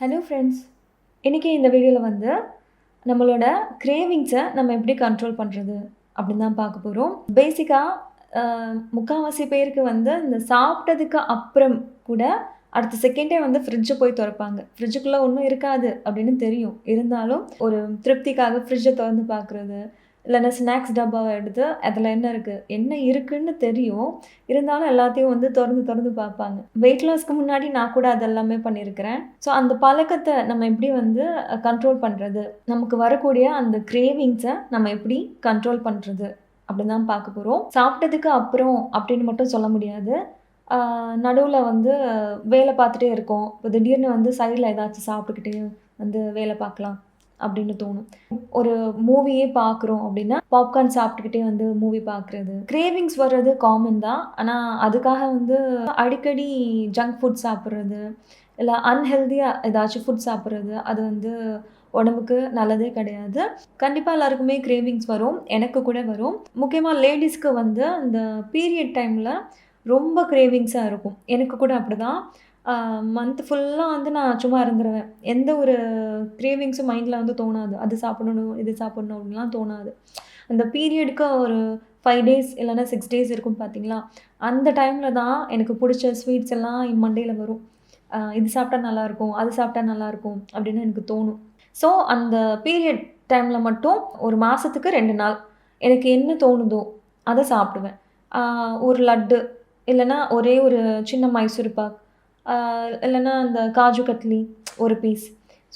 Hello friends இன்றைக்கி இந்த வீடியோவில் வந்து நம்மளோட கிரேவிங்ஸை நம்ம எப்படி கண்ட்ரோல் பண்ணுறது அப்படின்னு தான் பார்க்க போகிறோம் பேசிக்காக முக்கால்வாசி பேருக்கு வந்து இந்த சாப்பிட்டதுக்கு அப்புறம் கூட அடுத்த செகண்டே வந்து ஃப்ரிட்ஜை போய் திறப்பாங்க. ஃப்ரிட்ஜுக்குள்ளே ஒன்றும் இருக்காது அப்படின்னு தெரியும். இருந்தாலும் ஒரு திருப்திக்காக ஃப்ரிட்ஜை திறந்து பார்க்குறது இல்லைன்னா ஸ்நாக்ஸ் டப்பாவை எடுத்து அதில் என்ன இருக்குது என்ன இருக்குன்னு தெரியும். இருந்தாலும் எல்லாத்தையும் வந்து திறந்து திறந்து பார்ப்பாங்க. வெயிட் லாஸ்க்கு முன்னாடி நான் கூட அதெல்லாமே பண்ணியிருக்கிறேன். ஸோ அந்த பழக்கத்தை நம்ம எப்படி வந்து கண்ட்ரோல் பண்ணுறது நமக்கு வரக்கூடிய அந்த கிரேவிங்ஸை நம்ம எப்படி கண்ட்ரோல் பண்ணுறது அப்படின்னு தான் பார்க்க போகிறோம் சாப்பிட்டதுக்கு அப்புறம் அப்படின்னு மட்டும் சொல்ல முடியாது. நடுவில் வந்து வேலை பார்த்துட்டே இருக்கோம். இப்போ திடீர்னு வந்து சைடில் ஏதாச்சும் சாப்பிட்டுக்கிட்டே வந்து வேலை பார்க்கலாம். அப்படின்னு தோணும். ஒரு மூவியே பார்க்குறோம் அப்படின்னா பாப்கார்ன் சாப்பிட்டுக்கிட்டே வந்து மூவி பார்க்குறது கிரேவிங்ஸ் வர்றது காமன் தான். ஆனால் அதுக்காக வந்து அடிக்கடி ஜங்க் ஃபுட் சாப்பிட்றது இல்லை அன்ஹெல்தியாக ஏதாச்சும் ஃபுட் சாப்பிட்றது அது வந்து உடம்புக்கு நல்லதே கிடையாது. கண்டிப்பாக எல்லாருக்குமே கிரேவிங்ஸ் வரும். எனக்கு கூட வரும். முக்கியமாக லேடிஸ்க்கு வந்து இந்த பீரியட் டைமில் ரொம்ப கிரேவிங்ஸாக இருக்கும். எனக்கு கூட அப்படி தான் மந்த் ஃபுல்லாக வந்து நான் சும்மா இருந்துருவேன். எந்த ஒரு கிரேவிங்ஸும் மைண்டில் வந்து தோணாது. அது சாப்பிடணும் இது சாப்பிடணும் அப்படின்லாம் தோணாது. அந்த பீரியடுக்கு ஒரு ஃபைவ் டேஸ் இல்லைன்னா சிக்ஸ் டேஸ் இருக்கும் பார்த்தீங்களா அந்த டைமில் தான் எனக்கு பிடிச்ச ஸ்வீட்ஸ் எல்லாம் என் மண்டையில் வரும். இது சாப்பிட்டா நல்லாயிருக்கும் அது சாப்பிட்டா நல்லாயிருக்கும் அப்படின்னு எனக்கு தோணும். ஸோ அந்த பீரியட் டைமில் மட்டும் ஒரு மாதத்துக்கு ரெண்டு நாள் எனக்கு என்ன தோணுதோ அதை சாப்பிடுவேன். ஒரு லட்டு இல்லைன்னா ஒரே ஒரு சின்ன மைசூர் பாக் இல்லைன்னா அந்த காஜு கட்லி ஒரு பீஸ்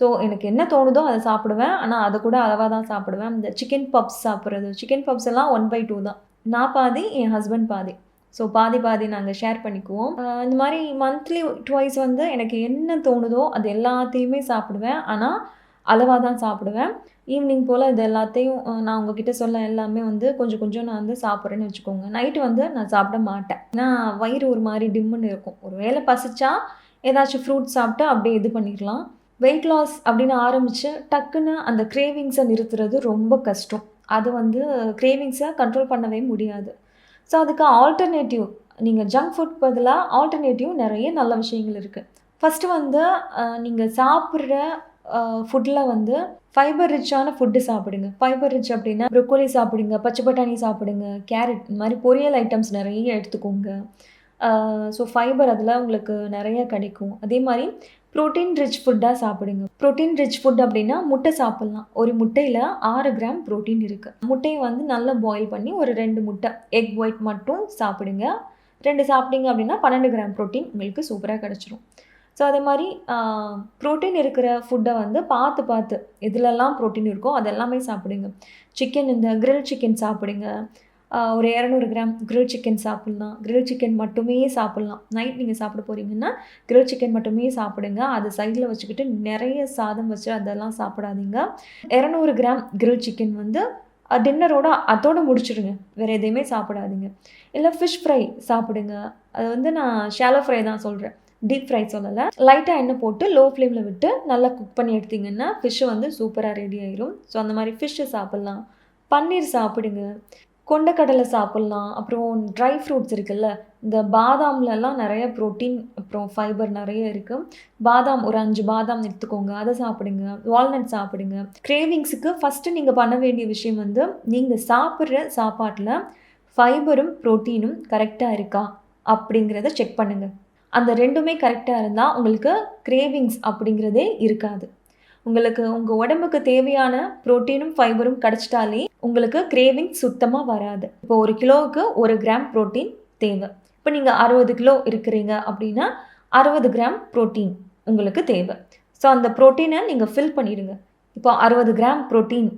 ஸோ எனக்கு என்ன தோணுதோ அதை சாப்பிடுவேன். ஆனால் அதை கூட அளவாக தான் சாப்பிடுவேன். இந்த சிக்கன் பப்ஸ் சாப்பிட்றது. சிக்கன் பப்ஸ் எல்லாம் ஒன் பை டூ தான். நான் பாதி என் ஹஸ்பண்ட் பாதி. ஸோ பாதி பாதி நாங்கள் ஷேர் பண்ணிக்குவோம். இந்த மாதிரி மந்த்லி டுவைஸ் வந்து எனக்கு என்ன தோணுதோ அது எல்லாத்தையுமே சாப்பிடுவேன். ஆனால் அளவாக தான் சாப்பிடுவேன். ஈவினிங் போல் இது எல்லாத்தையும் நான் உங்ககிட்ட சொல்ல எல்லாமே வந்து கொஞ்சம் கொஞ்சம் நான் வந்து சாப்பிட்றேன்னு வச்சுக்கோங்க. நைட்டு வந்து நான் சாப்பிட மாட்டேன். ஏன்னா வயிறு ஒரு மாதிரி டிம்முன்னு இருக்கும். ஒரு வேளை பசிச்சா ஏதாச்சும் ஃப்ரூட் சாப்பிட்டு அப்படியே இது பண்ணிடலாம். வெயிட் லாஸ் அப்படின்னு ஆரம்பித்து டக்குன்னு அந்த கிரேவிங்ஸை நிறுத்துறது ரொம்ப கஷ்டம். அது வந்து கிரேவிங்ஸை கண்ட்ரோல் பண்ணவே முடியாது. ஸோ அதுக்கு ஆல்டர்னேட்டிவ் நீங்கள் ஜங்க் ஃபுட் பதிலாக ஆல்டர்னேட்டிவ் நிறைய நல்ல விஷயங்கள் இருக்குது ஃபஸ்ட்டு வந்து நீங்கள் சாப்பிட்ற ஃபுட்டில் வந்து ஃபைபர் ரிச்சான ஃபுட்டு சாப்பிடுங்க. ஃபைபர் ரிச் அப்படின்னா ப்ரொக்கோலி சாப்பிடுங்க பச்சை பட்டாணி சாப்பிடுங்க கேரட் இந்த மாதிரி பொரியல் ஐட்டம்ஸ் நிறைய எடுத்துக்கோங்க. ஸோ ஃபைபர் அதில் உங்களுக்கு நிறைய கிடைக்கும். அதே மாதிரி ப்ரோட்டீன் ரிச் ஃபுட்டாக சாப்பிடுங்க. ப்ரோட்டீன் ரிச் ஃபுட் அப்படின்னா முட்டை சாப்பிட்லாம். ஒரு முட்டையில் ஆறு கிராம் ப்ரோட்டீன் இருக்குது முட்டையை வந்து நல்லா பாயில் பண்ணி ஒரு ரெண்டு முட்டை எக் ஒயிட் மட்டும் சாப்பிடுங்க. ரெண்டு சாப்பிட்டீங்க அப்படின்னா பன்னெண்டு கிராம் ப்ரோட்டீன் உங்களுக்கு சூப்பராக கிடச்சிரும். ஸோ அதே மாதிரி ப்ரோட்டீன் இருக்கிற ஃபுட்டை வந்து பார்த்து பார்த்து இதிலெல்லாம் ப்ரோட்டீன் இருக்கோ அதெல்லாமே சாப்பிடுங்க. சிக்கன் இந்த கிரில் சிக்கன் சாப்பிடுங்க. ஒரு இரநூறு கிராம் கிரில் சிக்கன் சாப்பிட்லாம். கிரில் சிக்கன் மட்டுமே சாப்பிட்லாம். நைட் நீங்கள் சாப்பிட போகிறீங்கன்னா கிரில் சிக்கன் மட்டுமே சாப்பிடுங்க. அது சைடில் வச்சுக்கிட்டு நிறைய சாதம் வச்சு அதெல்லாம் சாப்பிடாதீங்க. இரநூறு கிராம் கிரில் சிக்கன் வந்து டின்னரோட அதோடு முடிச்சிடுங்க. வேறு எதையுமே சாப்பிடாதீங்க. இல்லை ஃபிஷ் ஃப்ரை சாப்பிடுங்க. அது வந்து நான் ஷாலோ ஃப்ரை தான் சொல்கிறேன் டீப் ஃப்ரை சொல்லலை. லைட்டாக எண்ணெய் போட்டு லோ ஃப்ளேமில் விட்டு நல்லா குக் பண்ணி எடுத்திங்கன்னா ஃபிஷ்ஷு வந்து சூப்பராக ரெடி ஆயிரும். ஸோ அந்த மாதிரி ஃபிஷ்ஷு சாப்பிட்லாம். பன்னீர் சாப்பிடுங்க. கொண்டக்கடலை சாப்பிட்லாம். அப்புறம் ட்ரை ஃப்ரூட்ஸ் இருக்குல்ல இந்த பாதாம்லலாம் நிறைய ப்ரோட்டீன் அப்புறம் ஃபைபர் நிறைய இருக்குது பாதாம் ஒரு அஞ்சு பாதாம் எடுத்துக்கோங்க. அதை சாப்பிடுங்க. வால்நட் சாப்பிடுங்க. கிரேவிங்ஸுக்கு ஃபஸ்ட்டு நீங்கள் பண்ண வேண்டிய விஷயம் வந்து நீங்கள் சாப்பிட்ற சாப்பாட்டில் ஃபைபரும் ப்ரோட்டீனும் கரெக்டாக இருக்கா? அப்படிங்கிறத செக் பண்ணுங்கள் அந்த ரெண்டுமே கரெக்டாக இருந்தால் உங்களுக்கு கிரேவிங்ஸ் அப்படிங்கிறதே இருக்காது. உங்களுக்கு உங்கள் உடம்புக்கு தேவையான ப்ரோட்டீனும் ஃபைபரும் கிடச்சிட்டாலே உங்களுக்கு கிரேவிங் சுத்தமாக வராது. இப்போ ஒரு கிலோவுக்கு ஒரு கிராம் ப்ரோட்டீன் தேவை. இப்போ நீங்கள் அறுபது கிலோ இருக்கிறீங்க அப்படின்னா அறுபது கிராம் ப்ரோட்டீன் உங்களுக்கு தேவை. ஸோ அந்த ப்ரோட்டீனை நீங்கள் ஃபில் பண்ணிடுங்க. இப்போ அறுபது கிராம் ப்ரோட்டீன்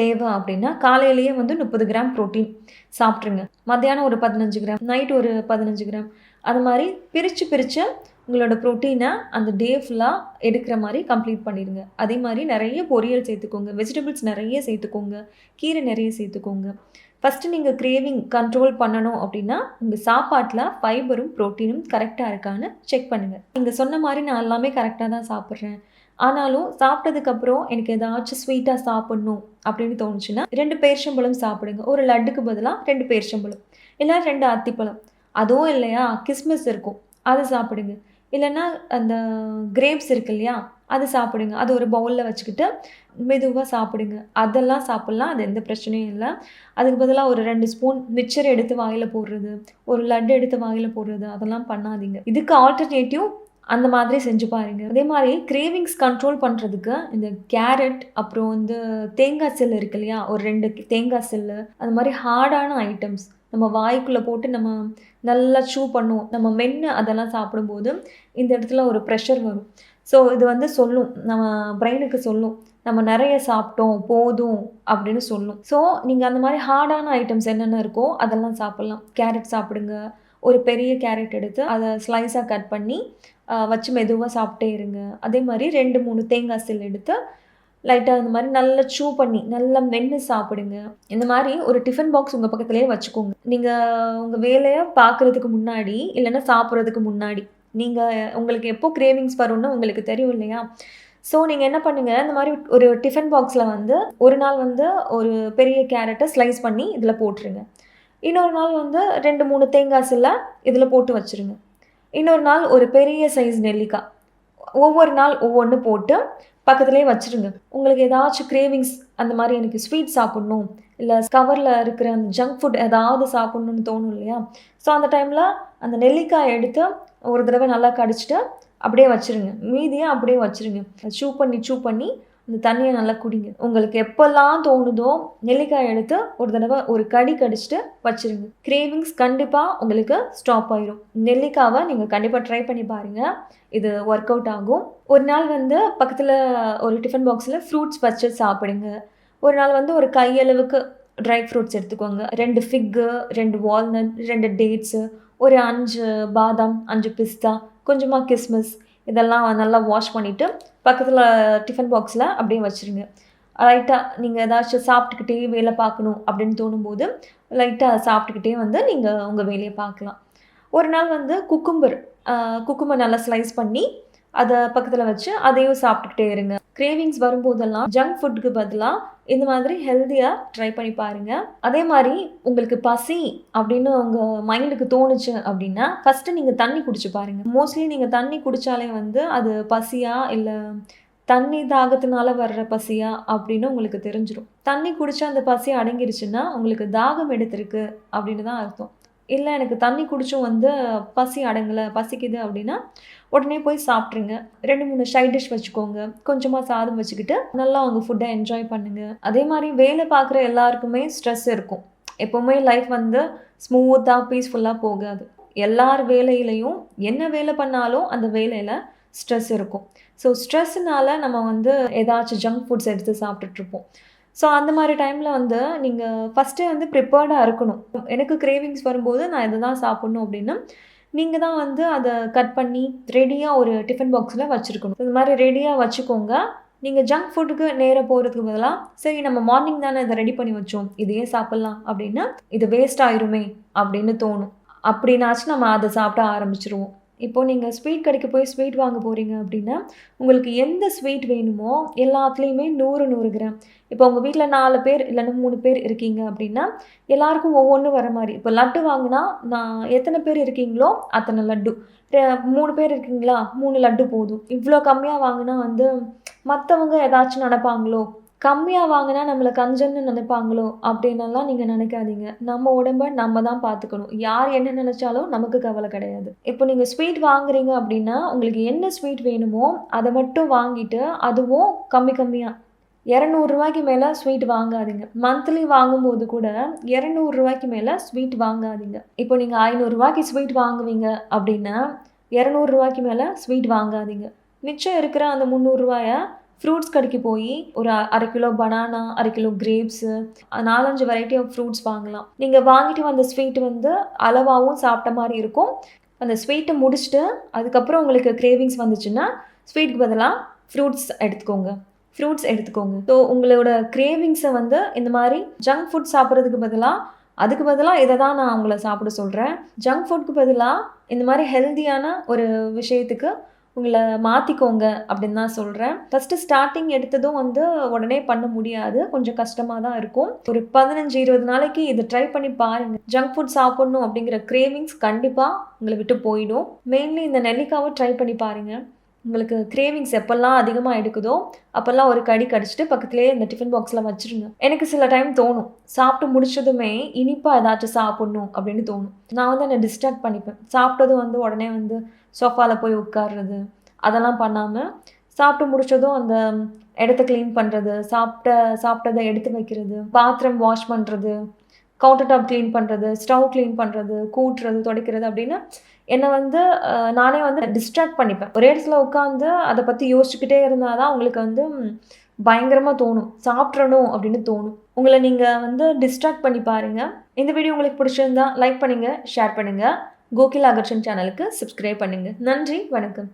தேவை அப்படின்னா காலையிலேயே வந்து முப்பது கிராம் ப்ரோட்டீன் சாப்பிட்ருங்க. மத்தியானம் ஒரு பதினஞ்சு கிராம் நைட் ஒரு பதினஞ்சு கிராம். அது மாதிரி பிரித்து பிரித்து உங்களோட ப்ரோட்டீனை அந்த டே ஃபுல்லாக எடுக்கிற மாதிரி கம்ப்ளீட் பண்ணிடுங்க. அதே மாதிரி நிறைய பொரியல் சேர்த்துக்கோங்க. வெஜிடபிள்ஸ் நிறைய சேர்த்துக்கோங்க. கீரை நிறைய சேர்த்துக்கோங்க. ஃபஸ்ட்டு நீங்கள் கிரேவிங் கண்ட்ரோல் பண்ணணும் அப்படின்னா உங்கள் சாப்பாட்டில் ஃபைபரும் ப்ரோட்டீனும் கரெக்டாக இருக்கான்னு செக் பண்ணுங்கள் நீங்கள் சொன்ன மாதிரி நான் எல்லாமே கரெக்டாக தான் சாப்பிட்றேன். ஆனாலும் சாப்பிட்டதுக்கப்புறம் எனக்கு ஏதாச்சும் ஸ்வீட்டாக சாப்பிட்ணும் அப்படின்னு தோணுச்சுன்னா ரெண்டு பேர்ச்சம்பழம் சாப்பிடுங்க. ஒரு லட்டுக்கு பதிலாக ரெண்டு பேர்ச்சம்பழம் இல்லை ரெண்டு அத்திப்பழம். அதுவும் இல்லையா? கிஸ்மிஸ் இருக்கும். அதை சாப்பிடுங்க. இல்லைன்னா அந்த கிரேப்ஸ் இருக்கு இல்லையா? அது சாப்பிடுங்க. அது ஒரு பவுலில் வச்சுக்கிட்டு மெதுவாக சாப்பிடுங்க. அதெல்லாம் சாப்பிட்லாம். அது எந்த பிரச்சனையும் இல்லை. அதுக்கு பதிலாக ஒரு ரெண்டு ஸ்பூன் மிக்சர் எடுத்து வாயில் போடுறது. ஒரு லட்டு எடுத்து வாயில் போடுறது. அதெல்லாம் பண்ணாதீங்க. இதுக்கு ஆல்டர்னேட்டிவ் அந்த மாதிரி செஞ்சு பாருங்க. அதே மாதிரி கிரேவிங்ஸ் கண்ட்ரோல் பண்ணுறதுக்கு இந்த கேரட் அப்புறம் வந்து தேங்காய் செல் இருக்கு இல்லையா? ஒரு ரெண்டு தேங்காய் செல்லு. அந்த மாதிரி ஹார்டான ஐட்டம்ஸ் நம்ம வாய்க்குள்ளே போட்டு நம்ம நல்லா சூ பண்ணுவோம். நம்ம மென்று அதெல்லாம் சாப்பிடும்போது இந்த இடத்துல ஒரு ப்ரெஷர் வரும். ஸோ இது வந்து சொல்லும். நம்ம பிரெயினுக்கு சொல்லும். நம்ம நிறைய சாப்பிட்டோம் போதும் அப்படின்னு சொல்லும். ஸோ நீங்கள் அந்த மாதிரி ஹார்டான ஐட்டம்ஸ் என்னென்ன இருக்கோ அதெல்லாம் சாப்பிட்லாம். கேரட் சாப்பிடுங்க. ஒரு பெரிய கேரட் எடுத்து அதை ஸ்லைஸாக கட் பண்ணி வச்சு மெதுவாக சாப்பிட்டே இருங்க. அதே மாதிரி ரெண்டு மூணு தேங்காய் சில் எடுத்து லைட்டாக இந்த மாதிரி நல்லா சூ பண்ணி நல்லா மென்று சாப்பிடுங்க. இந்த மாதிரி ஒரு டிஃபன் பாக்ஸ் உங்கள் பக்கத்துலேயே வச்சுக்கோங்க. நீங்கள் உங்கள் வேலையை பார்க்குறதுக்கு முன்னாடி இல்லைன்னா சாப்பிட்றதுக்கு முன்னாடி நீங்கள் உங்களுக்கு எப்போ கிரேவிங்ஸ் வரும்னு உங்களுக்கு தெரியும் இல்லையா? ஸோ நீங்கள் என்ன பண்ணுங்கள் இந்த மாதிரி ஒரு டிஃபன் பாக்ஸில் வந்து ஒரு நாள் வந்து ஒரு பெரிய கேரட்டை ஸ்லைஸ் பண்ணி இதில் போட்டுருங்க. இன்னொரு நாள் வந்து ரெண்டு மூணு தேங்காய் சில்ல இதில் போட்டு வச்சுருங்க. இன்னொரு நாள் ஒரு பெரிய சைஸ் நெல்லிக்காய் ஒவ்வொரு நாள் ஒவ்வொன்று போட்டு பக்கத்துலேயே வச்சுருங்க. உங்களுக்கு ஏதாச்சும் கிரேவிங்ஸ் அந்த மாதிரி எனக்கு ஸ்வீட் சாப்பிட்ணும் இல்லை கவரில் இருக்கிற அந்த ஜங்க் ஃபுட் ஏதாவது சாப்பிட்ணுன்னு தோணும் இல்லையா? ஸோ அந்த டைமில் அந்த நெல்லிக்காய் எடுத்து ஒரு தடவை நல்லா கடிச்சிட்டு அப்படியே வச்சுருங்க. மீதியை அப்படியே வச்சுருங்க. சூ பண்ணி சூ பண்ணி இந்த தண்ணியை நல்லா குடிங்க. உங்களுக்கு எப்போல்லாம் தோணுதோ நெல்லிக்காய் எடுத்து ஒரு தடவை ஒரு கடி கடிச்சிட்டு வச்சிருங்க. கிரேவிங்ஸ் கண்டிப்பாக உங்களுக்கு ஸ்டாப் ஆயிரும். நெல்லிக்காவை நீங்கள் கண்டிப்பாக ட்ரை பண்ணி பாருங்கள் இது ஒர்க் அவுட் ஆகும். ஒரு நாள் வந்து பக்கத்தில் ஒரு டிஃபன் பாக்ஸில் ஃப்ரூட்ஸ் வச்சு சாப்பிடுங்க. ஒரு நாள் வந்து ஒரு கையளவுக்கு ட்ரை ஃப்ரூட்ஸ் எடுத்துக்கோங்க. ரெண்டு ஃபிக்கு ரெண்டு வால்நட் ரெண்டு டேட்ஸு ஒரு அஞ்சு பாதாம் அஞ்சு பிஸ்தா கொஞ்சமாக கிஸ்மிஸ் இதெல்லாம் நல்லா வாஷ் பண்ணிவிட்டு பக்கத்தில் டிஃபன் பாக்ஸில் அப்படியே வச்சுருங்க. லைட்டாக நீங்கள் ஏதாச்சும் சாப்பிட்டுக்கிட்டே வேலை பார்க்கணும் அப்படின்னு தோணும்போது லைட்டாக சாப்பிட்டுக்கிட்டே வந்து நீங்கள் உங்கள் வேலையை பார்க்கலாம். ஒரு நாள் வந்து குக்கும்பர் குக்கும்பர் நல்லா ஸ்லைஸ் பண்ணி அதை பக்கத்தில் வச்சு அதையும் சாப்பிட்டுக்கிட்டே இருங்க. கிரேவிங்ஸ் வரும்போதெல்லாம் ஜங்க் ஃபுட்டுக்கு பதிலாக இந்த மாதிரி ஹெல்த்தியாக ட்ரை பண்ணி பாருங்கள் அதே மாதிரி உங்களுக்கு பசி அப்படின்னு உங்கள் மைண்டுக்கு தோணுச்சு அப்படின்னா ஃபஸ்ட்டு நீங்கள் தண்ணி குடிச்சு பாருங்கள் மோஸ்ட்லி நீங்கள் தண்ணி குடித்தாலே வந்து அது பசியாக இல்லை தண்ணி தாகத்தினால வர்ற பசியா அப்படின்னு உங்களுக்கு தெரிஞ்சிடும் தண்ணி குடிச்சா அந்த பசி அடங்கிருச்சுன்னா உங்களுக்கு தாகம் எடுத்திருக்கு அப்படின்னு தான் அர்த்தம். இல்லை எனக்கு தண்ணி குடிச்சும் வந்து பசி அடங்கலை பசிக்குது அப்படின்னா உடனே போய் சாப்பிட்ருங்க ரெண்டு மூணு சைட் டிஷ் வச்சுக்கோங்க. கொஞ்சமாக சாதம் வச்சுக்கிட்டு நல்லா உங்கள் ஃபுட்டை என்ஜாய் பண்ணுங்கள் அதே மாதிரி வேலை பார்க்குற எல்லாருக்குமே ஸ்ட்ரெஸ் இருக்கும். எப்போவுமே லைஃப் வந்து ஸ்மூத்தாக பீஸ்ஃபுல்லாக போகாது. எல்லார் வேலையிலையும் என்ன வேலை பண்ணாலும் அந்த வேலையில் ஸ்ட்ரெஸ் இருக்கும். ஸோ ஸ்ட்ரெஸ்ஸுனால நம்ம வந்து ஏதாச்சும் ஜங்க் ஃபுட்ஸ் எடுத்து சாப்பிட்டுட்ருப்போம் ஸோ அந்த மாதிரி டைமில் வந்து நீங்கள் ஃபஸ்ட்டே வந்து ப்ரிப்பேர்டாக இருக்கணும். எனக்கு கிரேவிங்ஸ் வரும்போது நான் இதை தான் சாப்பிட்ணும் அப்படின்னா நீங்கள் தான் வந்து அதை கட் பண்ணி ரெடியாக ஒரு டிஃபன் பாக்ஸில் வச்சுருக்கணும். இந்த மாதிரி ரெடியாக வச்சுக்கோங்க. நீங்கள் ஜங்க் ஃபுட்டுக்கு நேராக போகிறதுக்கு பதிலாக சரி நம்ம மார்னிங் தானே இதை ரெடி பண்ணி வச்சோம். இதையே சாப்பிட்லாம் அப்படின்னா இது வேஸ்ட் ஆயிருமே அப்படின்னு தோணும். அப்படின்னாச்சும் நம்ம அதை சாப்பிட ஆரம்பிச்சிருவோம். இப்போது நீங்கள் ஸ்வீட் கடைக்கு போய் ஸ்வீட் வாங்க போகிறீங்க அப்படின்னா உங்களுக்கு எந்த ஸ்வீட் வேணுமோ எல்லாத்துலேயுமே நூறு நூறு கிராம். இப்போ உங்கள் வீட்டில் நாலு பேர் இல்லைன்னா மூணு பேர் இருக்கீங்க அப்படின்னா எல்லாருக்கும் ஒவ்வொன்றும் வர மாதிரி. இப்போ லட்டு வாங்கினா நான் எத்தனை பேர் இருக்கீங்களோ அத்தனை லட்டு. மூணு பேர் இருக்கீங்களா? மூணு லட்டு போதும். இவ்வளோ கம்மியாக வாங்கினா வந்து மற்றவங்க ஏதாச்சும் நடப்பாங்களோ கம்மியாக வாங்கினா நம்மளை கஞ்சன்னு நினைப்பாங்களோ அப்படின்னலாம் நீங்கள் நினைக்காதீங்க. நம்ம உடம்ப நம்ம தான் பார்த்துக்கணும் யார் என்ன நினச்சாலும் நமக்கு கவலை கிடையாது. இப்போ நீங்கள் ஸ்வீட் வாங்குறீங்க அப்படின்னா உங்களுக்கு என்ன ஸ்வீட் வேணுமோ அதை மட்டும் வாங்கிட்டு அதுவும் கம்மி கம்மியாக இரநூறுவாய்க்கு மேலே ஸ்வீட் வாங்காதீங்க. மந்த்லி வாங்கும்போது கூட இரநூறுவாய்க்கு மேலே ஸ்வீட் வாங்காதீங்க. இப்போ நீங்கள் ஐநூறுரூவாய்க்கு ஸ்வீட் வாங்குவீங்க அப்படின்னா இரநூறுவாய்க்கு மேலே ஸ்வீட் வாங்காதீங்க. மிச்சம் இருக்கிற அந்த முந்நூறுரூவாயை ஃப்ரூட்ஸ் கடைக்கு போய் ஒரு அரை கிலோ பனானா அரை கிலோ கிரேப்ஸு நாலஞ்சு வெரைட்டி ஆஃப் ஃப்ரூட்ஸ் வாங்கலாம். நீங்கள் வாங்கிட்டு வந்த ஸ்வீட் வந்து அளவாகவும் சாப்பிட்ட மாதிரி இருக்கும். அந்த ஸ்வீட்டை முடிச்சுட்டு அதுக்கப்புறம் உங்களுக்கு கிரேவிங்ஸ் வந்துச்சுன்னா ஸ்வீட்க்கு பதிலாக ஃப்ரூட்ஸ் எடுத்துக்கோங்க. ஃப்ரூட்ஸ் எடுத்துக்கோங்க. ஸோ உங்களோட கிரேவிங்ஸை வந்து இந்த மாதிரி ஜங்க் ஃபுட் சாப்பிட்றதுக்கு பதிலாக அதுக்கு பதிலாக இதை தான் நான் உங்களை சாப்பிட சொல்கிறேன் ஜங்க் ஃபுட்க்கு பதிலாக இந்த மாதிரி ஹெல்த்தியான ஒரு விஷயத்துக்கு உங்களை மாற்றிக்கோங்க அப்படின்னு தான் சொல்கிறேன் ஃபஸ்ட்டு ஸ்டார்டிங் எடுத்ததும் வந்து உடனே பண்ண முடியாது. கொஞ்சம் கஷ்டமாக தான் இருக்கும். ஒரு பதினஞ்சு இருபது நாளைக்கு இதை ட்ரை பண்ணி பாருங்கள் ஜங்க் ஃபுட் சாப்பிட்ணும் அப்படிங்கிற கிரேவிங்ஸ் கண்டிப்பாக உங்களை விட்டு போயிடும். மெயின்லி இந்த நெல்லிக்காவை ட்ரை பண்ணி பாருங்கள் உங்களுக்கு கிரேவிங்ஸ் எப்போல்லாம் அதிகமாக எடுக்குதோ அப்போல்லாம் ஒரு கடி கடிச்சிட்டு பக்கத்துலேயே இந்த டிஃபன் பாக்ஸில் வச்சுருங்க. எனக்கு சில டைம் தோணும். சாப்பிட்டு முடிச்சதுமே இனிப்பாக ஏதாச்சும் சாப்பிட்ணும் அப்படின்னு தோணும். நான் வந்து என்னை டிஸ்ட்ராக்ட் பண்ணிப்பேன். சாப்பிட்டதும் வந்து உடனே வந்து சோஃபாவில் போய் உட்கார்றது அதெல்லாம் பண்ணாமல் சாப்பிட்டு முடிச்சதும் அந்த இடத்த க்ளீன் பண்ணுறது சாப்பிட்ட சாப்பிட்டதை எடுத்து வைக்கிறது பாத்திரம் வாஷ் பண்ணுறது கவுண்டர் டாப் க்ளீன் பண்ணுறது ஸ்டவ் க்ளீன் பண்ணுறது கூட்டுறது துடைக்கிறது அப்படின்னு என்னை வந்து நானே வந்து டிஸ்ட்ராக்ட் பண்ணிப்பேன். ஒரே இடத்துல உட்காந்து அதை பற்றி யோசிச்சுக்கிட்டே இருந்தால் தான் உங்களுக்கு வந்து பயங்கரமாக தோணும். சாப்பிட்றணும் அப்படின்னு தோணும். உங்களை நீங்கள் வந்து டிஸ்ட்ராக்ட் பண்ணி பாருங்கள் இந்த வீடியோ உங்களுக்கு பிடிச்சிருந்தா லைக் பண்ணுங்கள் ஷேர் பண்ணுங்கள் கோகில் அகர்ஷன் சேனலுக்கு சப்ஸ்கிரைப் பண்ணுங்கள் நன்றி வணக்கம்.